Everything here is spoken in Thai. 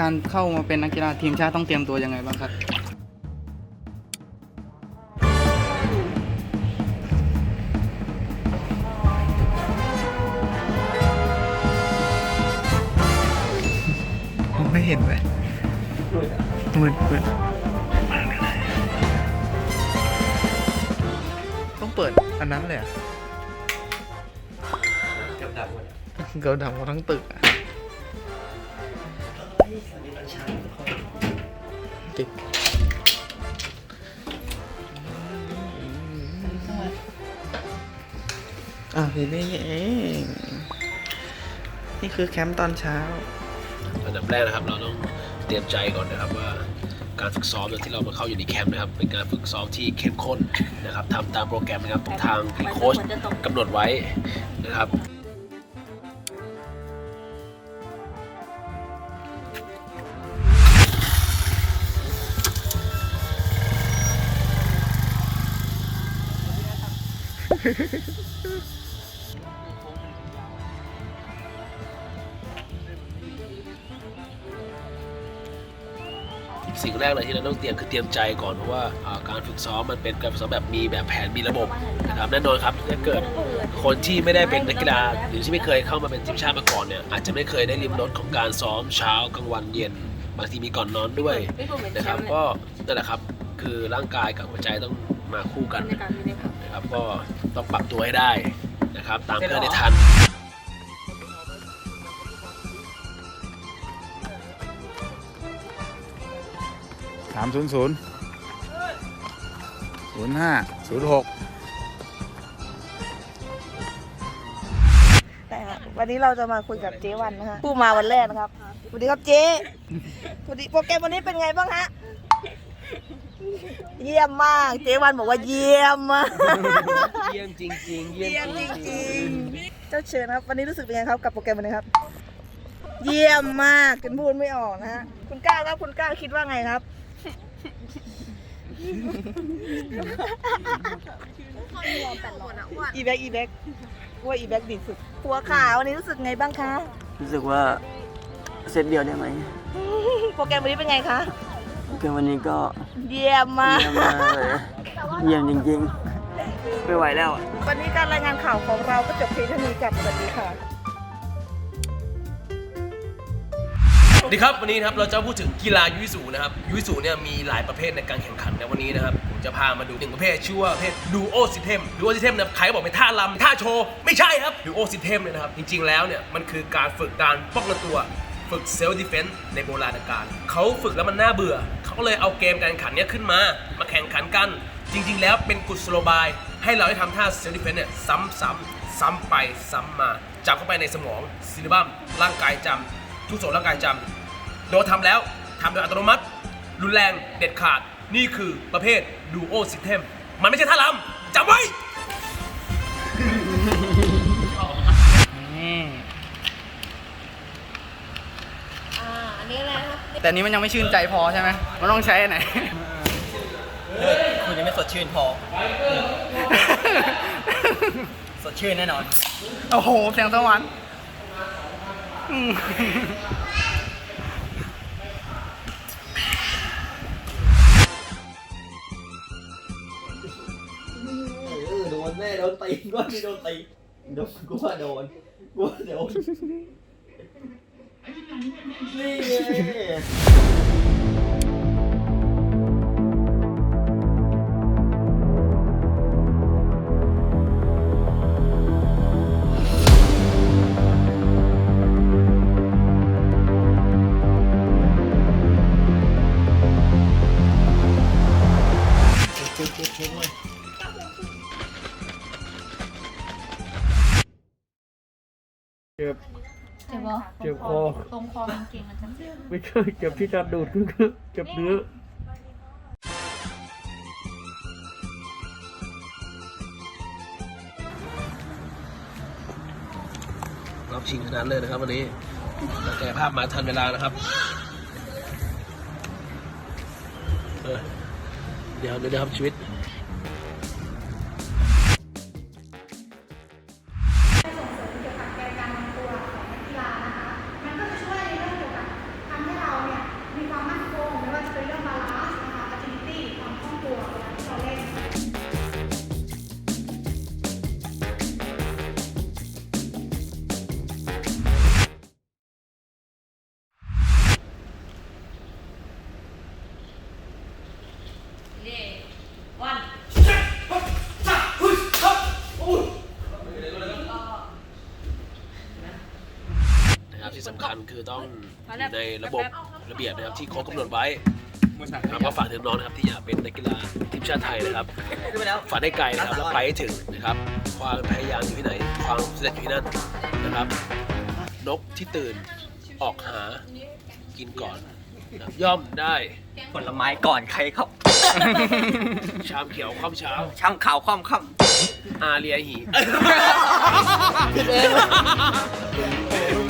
การเข้ามาเป็นนักกีฬาทีมชาติต้องเตรียมตัวยังไงบ้างครับไม่เห็นเลยมืดมืดต้องเปิดอันนั้นเลยเหรอะเกาดำหมดทั้งตึกอะ ติดอะนี่นี่เองนี่คือแคมป์ตอนเช้า อันดับแรกนะครับ เราต้องเตรียมใจก่อนนะครับว่าการฝึกซ้อมที่เรามาเข้าอยู่ในแคมป์นะครับ เป็นการฝึกซ้อมที่เข้มข้นนะครับทำตามโปรแกรมนะครับทางโค้ชกำหนดไว้นะครับ สิ่งแรกเลยที่เราต้องเตรียมคือเตรียมใจก่อนเพราะว่าการฝึกซ้อมมันเป็นการฝึกซ้อมแบบมีแบบแผนมีระบบนะครับแน่นอนครับถ้าเกิดคนที่ไม่ได้เป็นนักกีฬาหรือที่ไม่เคยเข้ามาเป็นทีมชาติมาก่อนเนี่ยอาจจะไม่เคยได้ริมรสของการซ้อมเช้ากลางวันเย็นบางทีมีก่อนนอนด้วยนะครับก็นั่นแหละครับคือร่างกายกับหัวใจต้อง มาคู่กันนะครับก็ต้องปรับตัวให้ได้นะครับ ตามเพื่อนได้ทันสามศูนย์ศูนย์ศูนย์ห้าศูนย์หกแต่วันนี้เราจะมาคุยกับเจ๊วันนะคะผู้มาวันแรกนะครับสวัสดีครับเจ๊สวัสดีโปรแกรมวันนี้เป็นไงบ้างฮะ เยี่ยมมาก เจ๊วันบอกว่าเยี่ยมมาก เยี่ยมจริงๆ เยี่ยมจริงๆ เจ้าเชิญครับ วันนี้รู้สึกเป็นไงครับกับโปรแกรมวันนี้ครับ เยี่ยมมากจนพูดไม่ออกนะฮะ คุณก้าวครับ คุณก้าวคิดว่าไงครับ อีแบ็กอีแบ็กว่าอีแบ็กดีสุด หัวขาววันนี้รู้สึกไงบ้างคะ รู้สึกว่าเซตเดียวได้ไหม โปรแกรมวันนี้เป็นไงคะ เกินวันนี้ก็เยี่ยมมากเยี่ยมมากเลยเยี่ยมจริงๆ ไม่ไหวแล้วอะวันนี้การรายงานข่าวของเราก็จบเพียงเท่านี้กับสวัสดีค่ะ สวัสดีครับวันนี้นะครับเราจะพูดถึงกีฬายุยสูนะครับยุยสูเนี่ยมีหลายประเภทในการแข่งขันในวันนี้นะครับผมจะพามาดูหนึ่งประเภทชื่อว่าประเภทดูโอซิเทมดูโอซิเทมเนี่ยใครบอกเป็นท่ารำท่าโชว์ไม่ใช่ครับดูโอซิเทมเนี่ยนะครับจริงๆแล้วเนี่ยมันคือการฝึกการป้องกันตัว ฝึกเซลล์ดิเฟนซ์ในโบราณกาลเขาฝึกแล้วมันน่าเบื่อ เขาก็เลยเอาเกมการแข่งขันเนี้ยขึ้นมา มาแข่งขันกัน จริง ๆ แล้วเป็นกุศโลบาย ให้เราได้ทำท่าเซลล์ดิเฟนซ์เนี่ยซ้ำๆซ้ำไปซ้ำมาจับเข้าไปในสมองซิลิบัมร่างกายจำทุกส่วนร่างกายจำโดยทำแล้วทำโดยอัตโนมัติ รุนแรงเด็ดขาดนี่คือประเภทดูโอซิ t เทมมันไม่ใช่ท่ารำจำไว้ แต่นี้มันยังไม่ชื่นใจพอใช่ไหมมันต้องใช้อันไหน คุณยังไม่สดชื่นพอ สดชื่นแน่นอน โอ้โหเสียงสวรรค์อืมโดนแน่โดนตีก็ไม่โดนตีโดนกูว่าโดนกูว่าโดน นี่ ไงเจ็บเจ็บปะเจ็บคอ ตรงคอมันเก่งมันจะเจ็บไม่ใช่เจ็บที่จะดูดคือคือเจ็บเนื้อรอบชิงชนะเลยนะครับวันนี้เราแก้ภาพมาทันเวลานะครับเออเดี๋ยวเดี๋ยวนะครับชีวิต คัญคือต้องอยู่ในระบบระเบียบนะครับที่โค้ชกำหนดไว้นะครับก็ฝากถึงน้องนะครับที่อยากเป็นนักกีฬาทีมชาติไทยนะครับฝันให้ไกลนะครับแล้วไปให้ถึงนะครับ ความพยายามอยู่ที่ไหน ความสำเร็จอยู่ที่นั่นนะครับ นกที่ตื่นออกหากินก่อนนะครับย่อมได้ผลไม้ก่อนใครครับ ชามเขียวข้ามเช้าช่างข่าวความค่อาเรียหีำ